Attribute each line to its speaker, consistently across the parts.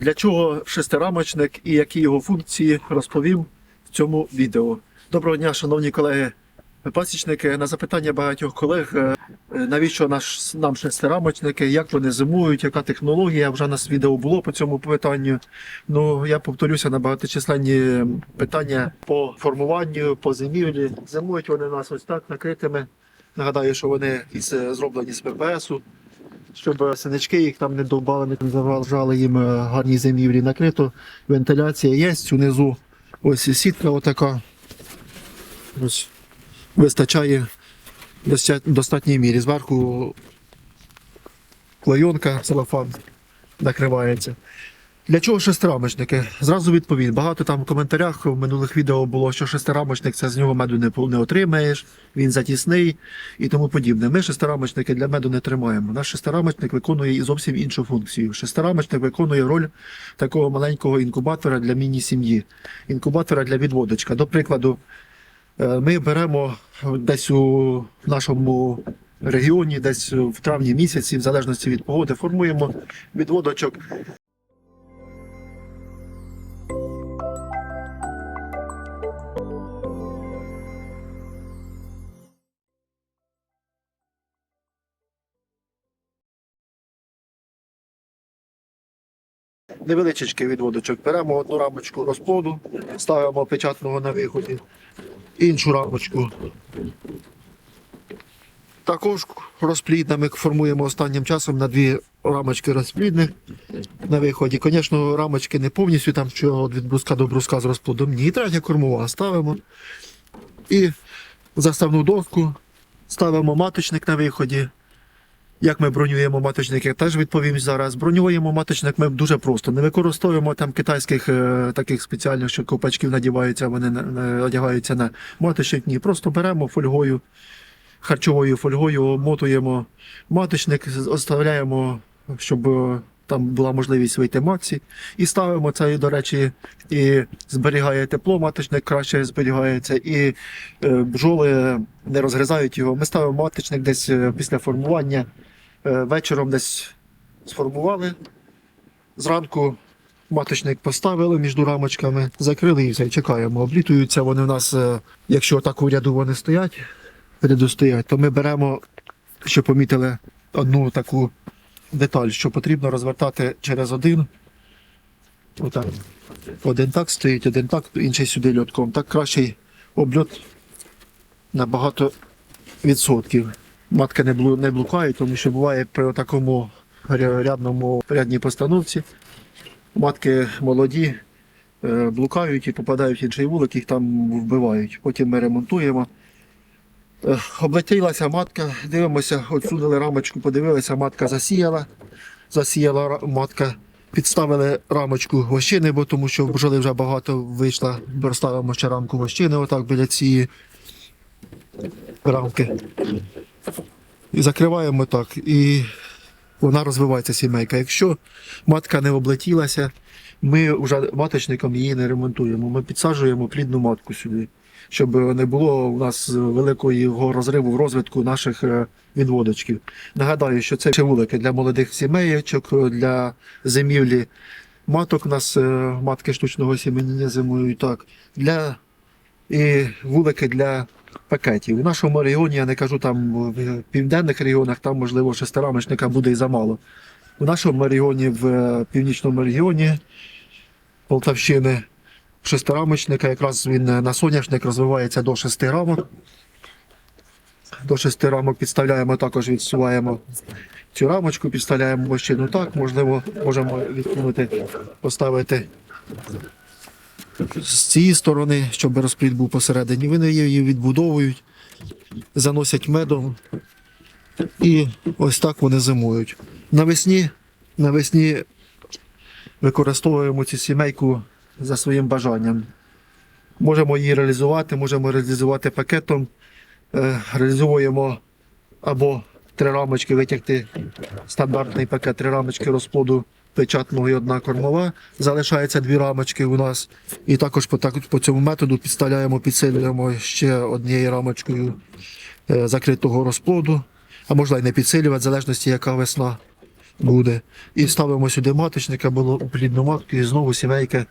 Speaker 1: Для чого шестирамочник і які його функції розповім в цьому відео. Доброго дня, шановні колеги пасічники. На запитання багатьох колег, е, навіщо наш, нам шестирамочники, як вони зимують, яка технологія. Вже у нас відео було по цьому питанню. Ну, я повторюся на багаточисленні питання по формуванню, по зимівлі. Зимують вони нас ось так накритими. Нагадаю, що вони зроблені з ППСу щоб синички їх там не довбали, не заважали їм е, гарні зимівлі накрито. Вентиляція є унизу. Ось і сітка отака. Ось вистачає в достатній мірі. Зверху клейонка, целофан накривається. Для чого шестирамочники? Зразу відповідь. Багато там в коментарях в минулих відео було, що шестирамочник це з нього меду не, не отримаєш, він затісний і тому подібне. Ми шестирамочники для меду не тримаємо. Наш шестирамочник виконує і зовсім іншу функцію. Шестирамочник виконує роль такого маленького інкубатора для міні-сім'ї, інкубатора для відводочка. До прикладу, е, ми беремо десь у нашому регіоні, десь в травні місяці, в залежності від погоди, формуємо відводочок невеличкий відводочок. Беремо одну рамочку розплоду, ставимо печатного на виході, іншу рамочку. Також розплідна ми формуємо останнім часом на дві рамочки розплідних на виході. Звісно, рамочки не повністю там, що від бруска до бруска з розплодом. Ні, третя кормова ставимо. І заставну доску ставимо маточник на виході. Як ми бронюємо маточник, я теж відповім зараз. Бронюємо маточник ми дуже просто. Не використовуємо там китайських е, таких спеціальних, що ковпачків надіваються, вони на- на- одягаються на маточник. Ні, просто беремо фольгою, харчовою фольгою, обмотуємо маточник, оставляємо, щоб е, там була можливість вийти максі. І ставимо це, до речі, і зберігає тепло, маточник краще зберігається, і е, бджоли не розгризають його. Ми ставимо маточник десь після формування. Е, Вечором десь сформували. Зранку маточник поставили між рамочками, закрили і все, чекаємо. Облітуються вони в нас, е, якщо так у ряду вони стоять, ряду стоять, то ми беремо, що помітили, одну таку деталь, що потрібно розвертати через один. Отак. Один так стоїть, один так, інший сюди льотком. Так кращий обльот набагато відсотків. Матка не, блу, не блукає, тому що буває при такому рядному рядній постановці. Матки молоді е, блукають і попадають в інший вулик, їх там вбивають. Потім ми ремонтуємо. Е, Облетілася матка, дивимося, отсунули рамочку, подивилися, матка засіяла. Засіяла матка. Підставили рамочку вощини, бо тому що бджоли вже багато вийшла. Розставимо ще рамку вощини, отак біля цієї рамки. І закриваємо так. І вона розвивається сімейка. Якщо матка не облетілася, ми вже маточником її не ремонтуємо. Ми підсаджуємо плідну матку сюди, щоб не було у нас великого розриву в розвитку наших е, відводочків. Нагадаю, що це вулики для молодих сімейочок, для зимівлі маток. У нас е, матки штучного сім'яння зимують так. Для і вулики для пакетів. У нашому регіоні, я не кажу там в південних регіонах, там можливо шестирамочника буде і замало. У нашому регіоні, в е, північному регіоні Полтавщини, шестирамочника, якраз він е, на соняшник розвивається до шести рамок. До шести рамок підставляємо, також відсуваємо цю рамочку, підставляємо вощину так, можливо, можемо відкинути, поставити з цієї сторони, щоб розплід був посередині. Вони її відбудовують, заносять медом. І ось так вони зимують. Навесні, навесні використовуємо цю сімейку за своїм бажанням. Можемо її реалізувати, можемо реалізувати пакетом, Е, реалізуємо або три рамочки витягти стандартний пакет, три рамочки розплоду печатного і одна кормова. Залишається дві рамочки у нас. І також по, так, по цьому методу підставляємо, підсилюємо ще однією рамочкою е, закритого розплоду. А можна і не підсилювати, в залежності, яка весна. буде. І ставимо сюди маточника, було плідну матку, і знову сімейка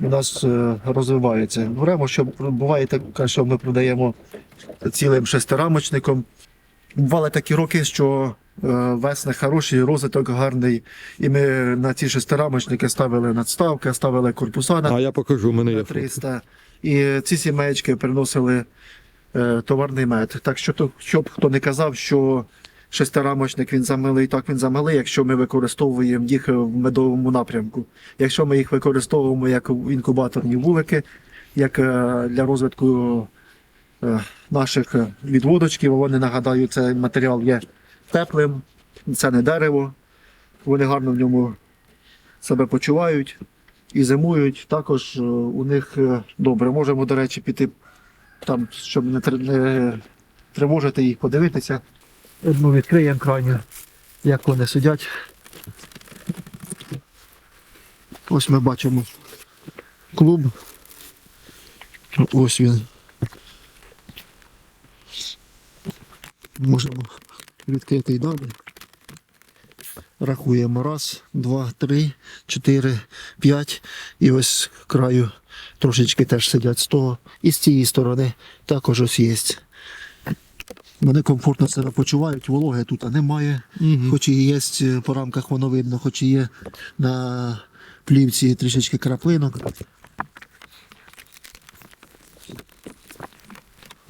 Speaker 1: у нас е, розвивається. Беремо, що буває таке, що ми продаємо цілим шестирамочником. Бували такі роки, що е, хороший, розвиток гарний. І ми на ці шестирамочники ставили надставки, ставили корпуса на
Speaker 2: А я покажу, у мене є
Speaker 1: 300. І ці сімейки приносили е, товарний мед. Так що, то, щоб хто не казав, що шестирамочник він замилий, так він замилий, якщо ми використовуємо їх в медовому напрямку. Якщо ми їх використовуємо як інкубаторні вулики, як е, для розвитку наших відводочків, вони нагадаю, цей матеріал є теплим, це не дерево. Вони гарно в ньому себе почувають і зимують. Також е, у них е, добре. Можемо, до речі, піти там, щоб не, тривожити їх, подивитися. Одну відкриємо крайню, як вони сидять. Ось ми бачимо клуб. Ось він. Можемо відкрити і далі. Рахуємо раз, два, три, чотири, п'ять. І ось краю трошечки теж сидять з того. І з цієї сторони також ось є. Вони комфортно себе почувають, вологи тут немає.
Speaker 2: Мгм.
Speaker 1: Хоч і є е, по рамках воно видно, хоч і є на плівці трішечки краплинок.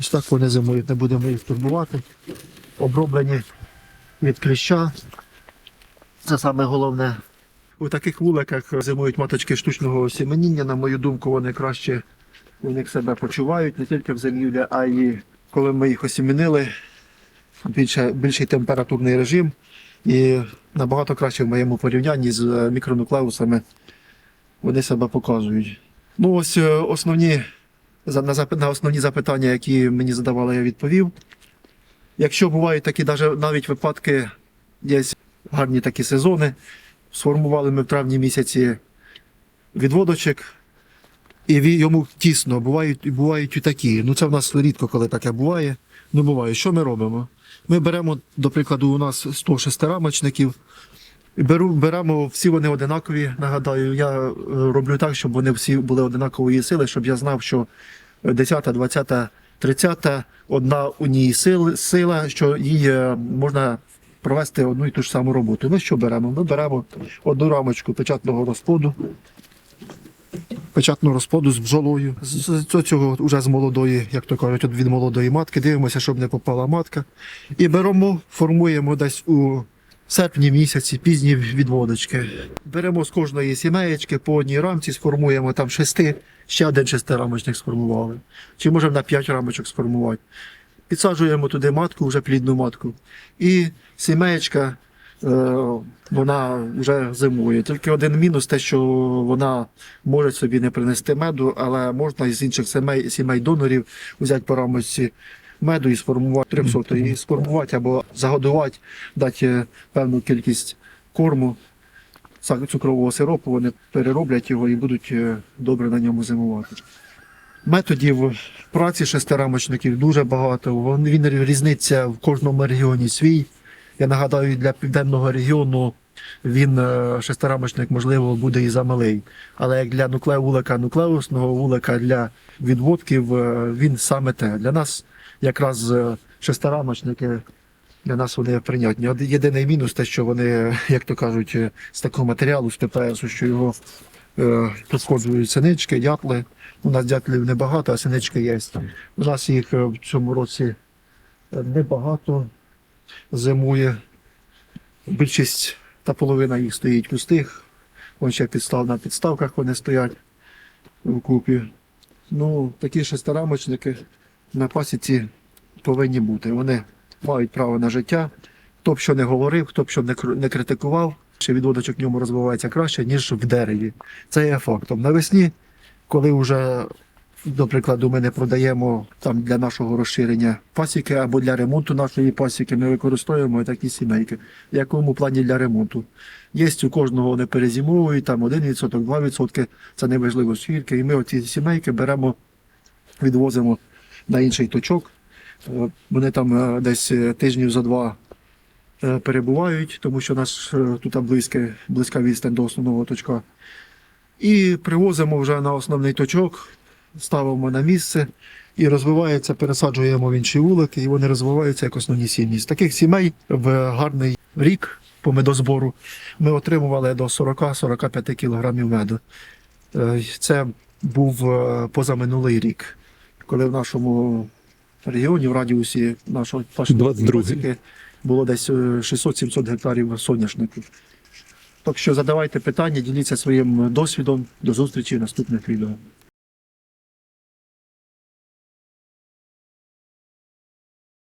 Speaker 1: Ось так вони зимують, не будемо їх турбувати. Оброблені від кліща. Це саме головне. У таких вуликах зимують маточки штучного осіменіння. На мою думку, вони краще у них себе почувають не тільки в зимівлі, а й коли ми їх осімінили, більше, більший температурний режим і набагато краще в моєму порівнянні з е, мікронуклеусами вони себе показують. Ну ось е, основні на основні запитання, які мені задавали, я відповів. Якщо бувають такі навіть випадки, є гарні такі сезони. Сформували ми в травні місяці відводочок, і йому тісно. Бувають, бувають і такі. Ну це в нас рідко, коли таке буває. Ну буває. Що ми робимо? Ми беремо, до прикладу, у нас 100 шестирамочників. Беру, беремо, всі вони одинакові. Нагадаю, я е, роблю так, щоб вони всі були одинакової сили, щоб я знав, що 10, 20, 30 одна у ній сил, сила, що їй е, можна провести одну і ту ж саму роботу. Ми що беремо? Ми беремо одну рамочку печатного розплоду, печатного розплоду з бджолою. З цього вже з молодої, як то кажуть, від молодої матки. Дивимося, щоб не попала матка. І беремо, формуємо десь у серпні місяці пізні відводочки. Беремо з кожної сімеєчки по одній рамці, сформуємо там шести, ще один шестирамочник сформували. Чи можемо на п'ять рамочок сформувати. Підсаджуємо туди матку, вже плідну матку. І сімеєчка, е, вона вже зимує. Тільки один мінус те, що вона може собі не принести меду, але можна із інших сімей, сімей донорів взяти по рамочці меду і сформувати 300 і сформувати або загодувати, дати е, певну кількість корму, цукрового сиропу, вони перероблять його і будуть е, добре на ньому зимувати. Методів праці шестирамочників дуже багато. Він різниця в кожному регіоні свій. Я нагадаю, для південного регіону він е, шестирамочник, можливо, буде і замалий. Але як для нуклеу вулика нуклеусного вулика для відводків він саме те. Для нас якраз е, шестирамочники для нас вони прийнятні. Єдиний мінус те, що вони, як то кажуть, е, з такого матеріалу, з ППС, що його е, пошкоджують синички, дятли. У нас дятлів небагато, а синички є. У нас їх е, в цьому році небагато зимує. Більшість та половина їх стоїть пустих. Вон ще підстав на підставках вони стоять в купі. Ну, такі шестирамочники на пасіці повинні бути. Вони мають право на життя. Хто б що не говорив, хто б що не критикував, чи відводочок в ньому розвивається краще, ніж в дереві. Це є фактом. Навесні, коли вже, до прикладу, ми не продаємо там для нашого розширення пасіки або для ремонту нашої пасіки, ми використовуємо такі сімейки. В якому плані для ремонту? Є у кожного вони перезимовують, там 1%, 2%, це неважливо скільки. І ми оці сімейки беремо, відвозимо на інший точок. Е, Вони там е, десь е, тижнів за два перебувають, тому що наш е, тут близьке, близька відстань до основного точка. І привозимо вже на основний точок, ставимо на місце і розвивається, пересаджуємо в інші вулики, і вони розвиваються як основні сім'ї. З таких сімей в гарний рік по медозбору ми отримували до 40-45 кілограмів меду. Це був позаминулий рік, коли в нашому регіоні, в радіусі нашого нашої
Speaker 2: 22-й.
Speaker 1: пасіки було десь е, 600-700 гектарів соняшників. Так що задавайте питання, діліться своїм досвідом. До зустрічі в наступних відео.